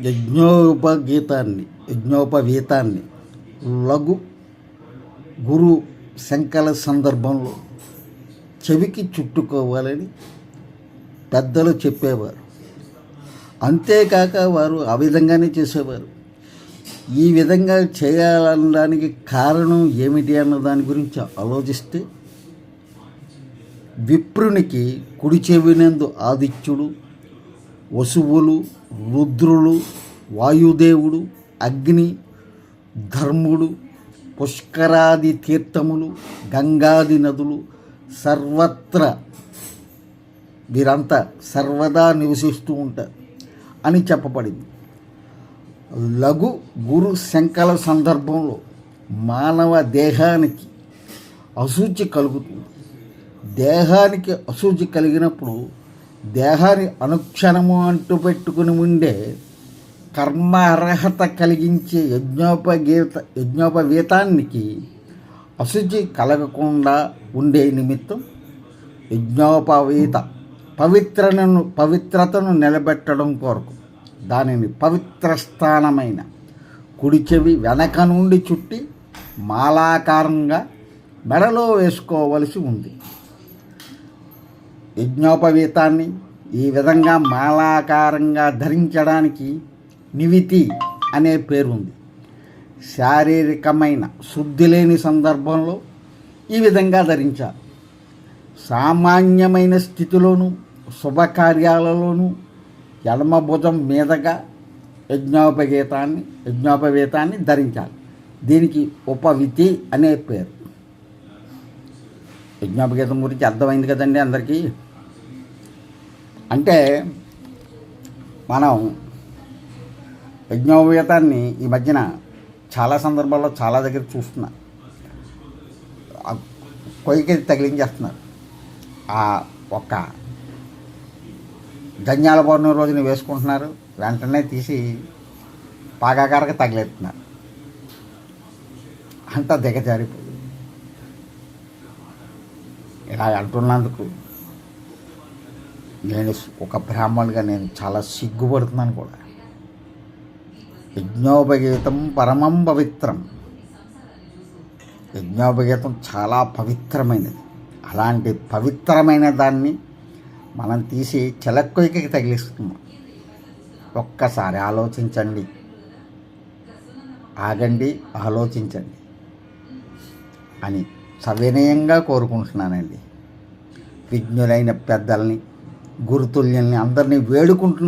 యజ్ఞోపగీతాన్ని యజ్ఞోపవీతాన్ని లఘు గురు శంకల సందర్భంలో చెవికి చుట్టుకోవాలని పెద్దలు చెప్పేవారు. అంతేకాక వారు ఆ విధంగానే చేసేవారు. ఈ విధంగా చేయాలనడానికి కారణం ఏమిటి అన్న దాని గురించి ఆలోచిస్తే విప్రునికి కుడి చెవినందు ఆదిత్యుడు వసువులు రుద్రులు వాయుదేవుడు అగ్ని ధర్ముడు పుష్కరాది తీర్థములు గంగాది నదులు సర్వత్ర వీరంతా సర్వదా నివసిస్తూ ఉంటారు అని చెప్పబడింది. లఘు గురు శంకల సందర్భంలో మానవ దేహానికి అశుచి కలుగుతుంది. దేహానికి అశుచి కలిగినప్పుడు దేహాన్ని అనుక్షణము అంటూ పెట్టుకుని ఉండే కర్మ అర్హత కలిగించే యజ్ఞోపగీత యజ్ఞోపవీతానికి అశుచి కలగకుండా ఉండే నిమిత్తం యజ్ఞోపవీత పవిత్రను పవిత్రతను నిలబెట్టడం కొరకు దానిని పవిత్ర స్థానమైన కుడి చెవి వెనక నుండి చుట్టి మాలాకారంగా మెడలో వేసుకోవలసి ఉంది. యజ్ఞోపవీతాన్ని ఈ విధంగా మాలాకారంగా ధరించడానికి నివితి అనే పేరు ఉంది శారీరకమైన శుద్ధి లేని సందర్భంలో ఈ విధంగా ధరించాలి సామాన్యమైన స్థితిలోనూ శుభకార్యాలలోనూ ఎడమభుజం మీదగా యజ్ఞోపగీతాన్ని యజ్ఞోపవీతాన్ని ధరించాలి దీనికి ఉపవితి అనే పేరు. యజ్ఞోపగీతం గురించి అర్థమైంది కదండి అందరికీ? అంటే మనం యజ్ఞోపవీతాన్ని ఈ మధ్యన చాలా సందర్భాల్లో చాలా దగ్గర చూస్తున్నా. కొయ్యకి తగిలించేస్తున్నారు. ఆ ఒక్క ధన్యాల పౌర్ణమి రోజున వేసుకుంటున్నారు. వెంటనే తీసి పాకాకారక తగిలేస్తున్నారు. అంతా దిగజారిపోయింది. ఇలా అంటున్నందుకు నేను ఒక బ్రాహ్మణుడిగా నేను చాలా సిగ్గుపడుతున్నాను కూడా. యజ్ఞోపగీతం పరమం పవిత్రం. యజ్ఞోపగీతం చాలా పవిత్రమైనది. అలాంటి పవిత్రమైన దాన్ని మనం తీసి చెలక్కొయ్యకి తగిలిస్తున్నాం. ఒక్కసారి ఆలోచించండి. ఆగండి ఆలోచించండి అని సవినయంగా కోరుకుంటున్నానండి. విజ్ఞులైన పెద్దల్ని గురుతుల్యల్ని అందరినీ వేడుకుంటున్నాను.